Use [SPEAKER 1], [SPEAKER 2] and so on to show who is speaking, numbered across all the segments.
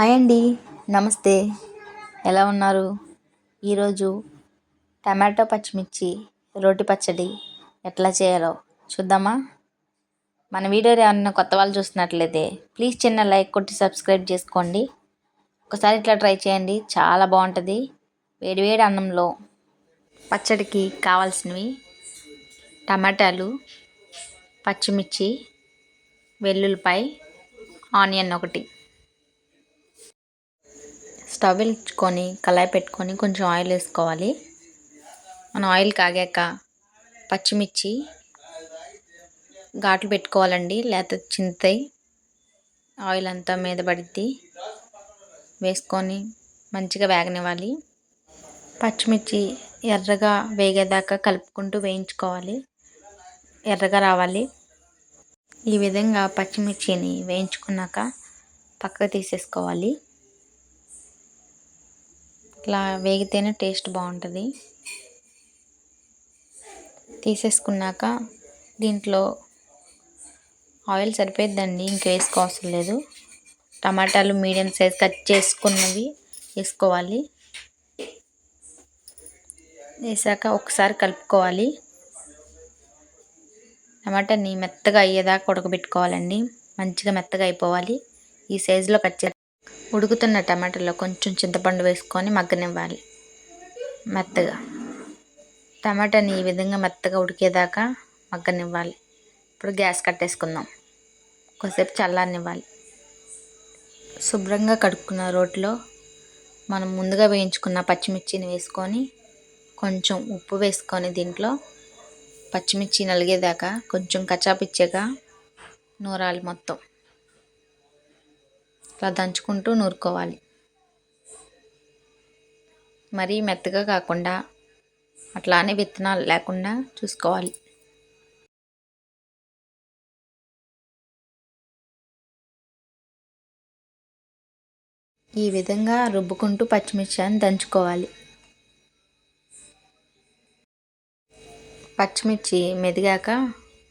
[SPEAKER 1] Hi అండి. నమస్తే. ఎలా ఉన్నారు? ఈరోజు టమాటో పచ్చిమిర్చి రోటి పచ్చడి ఎట్లా చేయాలో చూద్దామా? మన వీడియో ఏమన్నా కొత్త వాళ్ళు చూస్తున్నట్లయితే ప్లీజ్ చిన్న లైక్ కొట్టి సబ్స్క్రైబ్ చేసుకోండి. ఒకసారి ఇట్లా ట్రై చేయండి. చాలా బాగుంటుంది. వేడివేడి అన్నంలో పచ్చడికి కావాల్సినవి టమాటాలు పచ్చిమిర్చి వెల్లుల్లిపాయ ఆనియన్ ఒకటి. స్టవ్ వెలిగించుకొని కళాయి పెట్టుకొని కొంచెం ఆయిల్ వేసుకోవాలి. మన ఆయిల్ కాగాక పచ్చిమిర్చి ఘాట్లు పెట్టుకోవాలండి లేకపోతే చింతాయి ఆయిల్ అంతా మీద పడిద్ది. వేసుకొని మంచిగా వేగనివ్వాలి. పచ్చిమిర్చి ఎర్రగా వేగేదాకా కలుపుకుంటూ వేయించుకోవాలి. ఎర్రగా రావాలి. ఈ విధంగా పచ్చిమిర్చిని వేయించుకున్నాక పక్కకు తీసేసుకోవాలి. ఇట్లా వేగితేనే టేస్ట్ బాగుంటుంది. తీసేసుకున్నాక దీంట్లో ఆయిల్ సరిపోద్దండి ఇంక వేసుకోవసరం లేదు. టమాటాలు మీడియం సైజ్ కట్ చేసుకున్నవి వేసుకోవాలి. వేసాక ఒకసారి కలుపుకోవాలి. టమాటాని మెత్తగా అయ్యేదాకా ఉడకబెట్టుకోవాలండి. మంచిగా మెత్తగా అయిపోవాలి. ఈ సైజులో కట్ చే ఉడుకుతున్న టమాటాలో కొంచెం చింతపండు వేసుకొని మగ్గనివ్వాలి. మెత్తగా. టమాటాని ఈ విధంగా మెత్తగా ఉడికేదాకా మగ్గనివ్వాలి. ఇప్పుడు గ్యాస్ కట్టేసుకుందాం. కొద్దిసేపు చల్లారనివ్వాలి. శుభ్రంగా కడుక్కున్న రోట్లో మనం ముందుగా వేయించుకున్న పచ్చిమిర్చిని వేసుకొని కొంచెం ఉప్పు వేసుకొని దీంట్లో పచ్చిమిర్చి నలిగేదాకా కొంచెం కచ్చాపిచ్చగా నూరాలి మొత్తం. ఇలా దంచుకుంటూ నూరుకోవాలి. మరీ మెత్తగా కాకుండా అట్లానే విత్తనాలు లేకుండా చూసుకోవాలి. ఈ విధంగా రుబ్బుకుంటూ పచ్చిమిర్చిని దంచుకోవాలి. పచ్చిమిర్చి మెదిగాక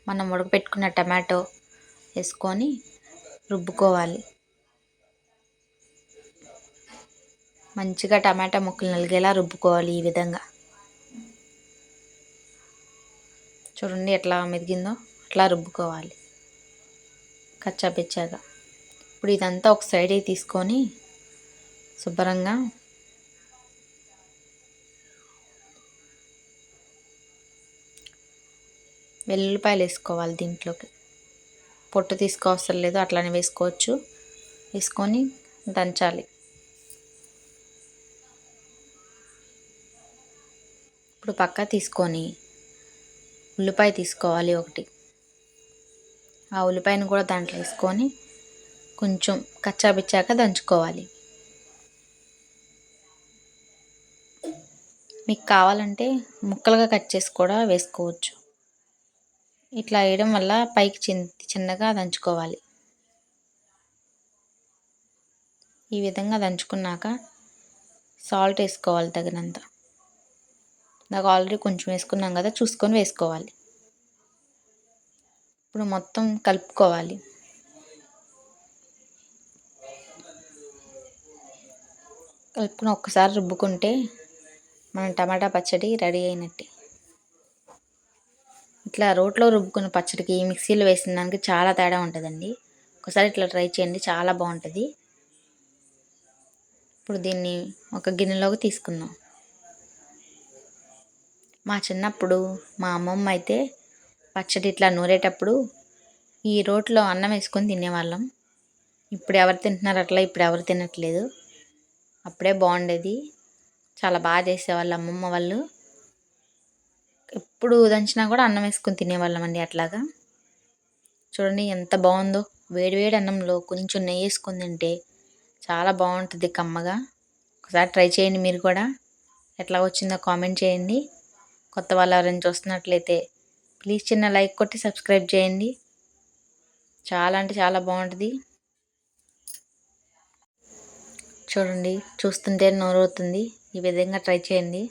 [SPEAKER 1] మనం ఉడకపెట్టుకున్న టమాటో వేసుకొని రుబ్బుకోవాలి. మంచిగా టమాటా ముక్కలు నలిగేలా రుబ్బుకోవాలి ఈ విధంగా. చూడండి ఎట్లా మెదిగిందో అట్లా రుబ్బుకోవాలి. కచ్చాపిచ్చాగా ఇప్పుడు ఇదంతా ఒక సైడ్ తీసుకొని శుభ్రంగా వెల్లుల్లిపాయలు వేసుకోవాలి దీంట్లోకి. పొట్టు తీసుకోవసరం లేదు అట్లానే వేసుకోవచ్చు. వేసుకొని దంచాలి. ఇప్పుడు పక్క తీసుకొని ఉల్లిపాయ తీసుకోవాలి ఒకటి. ఆ ఉల్లిపాయను కూడా దాంట్లో వేసుకొని కొంచెం కచ్చాబిచ్చాక దంచుకోవాలి. మీకు కావాలంటే ముక్కలుగా కట్ చేసి కూడా వేసుకోవచ్చు. ఇట్లా వేయడం వల్ల పైకి చిన్న చిన్నగా దంచుకోవాలి. ఈ విధంగా దంచుకున్నాక సాల్ట్ వేసుకోవాలి తగినంత. నాకు ఆల్రెడీ కొంచెం వేసుకున్నాం కదా చూసుకొని వేసుకోవాలి. ఇప్పుడు మొత్తం కలుపుకోవాలి. కలుపుకుని ఒక్కసారి రుబ్బుకుంటే మన టమాటా పచ్చడి రెడీ అయినట్టే. ఇట్లా రోట్లో రుబ్బుకున్న పచ్చడికి మిక్సీలో వేసిన దానికి చాలా తేడా ఉంటుందండి. ఒకసారి ఇట్లా ట్రై చేయండి చాలా బాగుంటుంది. ఇప్పుడు దీన్ని ఒక గిన్నెలోకి తీసుకుందాం. మా చిన్నప్పుడు మా అమ్మమ్మ అయితే పచ్చడి ఇట్లా నూరేటప్పుడు ఈ రోట్లో అన్నం వేసుకొని తినేవాళ్ళం. ఇప్పుడు ఎవరు తింటున్నారు అట్లా ఇప్పుడు ఎవరు తినట్లేదు. అప్పుడే బాగుండేది. చాలా బాగా చేసేవాళ్ళు అమ్మమ్మ వాళ్ళు. ఎప్పుడు దంచినా కూడా అన్నం వేసుకొని తినేవాళ్ళం అండి అట్లాగా. చూడండి ఎంత బాగుందో. వేడివేడి అన్నంలో కొంచెం నెయ్యి వేసుకొని తింటే చాలా బాగుంటుంది కమ్మగా. ఒకసారి ట్రై చేయండి మీరు కూడా. ఎట్లా వచ్చిందో కామెంట్ చేయండి. కొత్త వాళ్ళు ఎవరైనా చూస్తున్నట్లయితే ప్లీజ్ చిన్న లైక్ కొట్టి సబ్స్క్రైబ్ చేయండి. చాలా అంటే చాలా బాగుంటుంది. చూడండి చూస్తుంటే నోరవుతుంది ఈ విధంగా ట్రై చేయండి.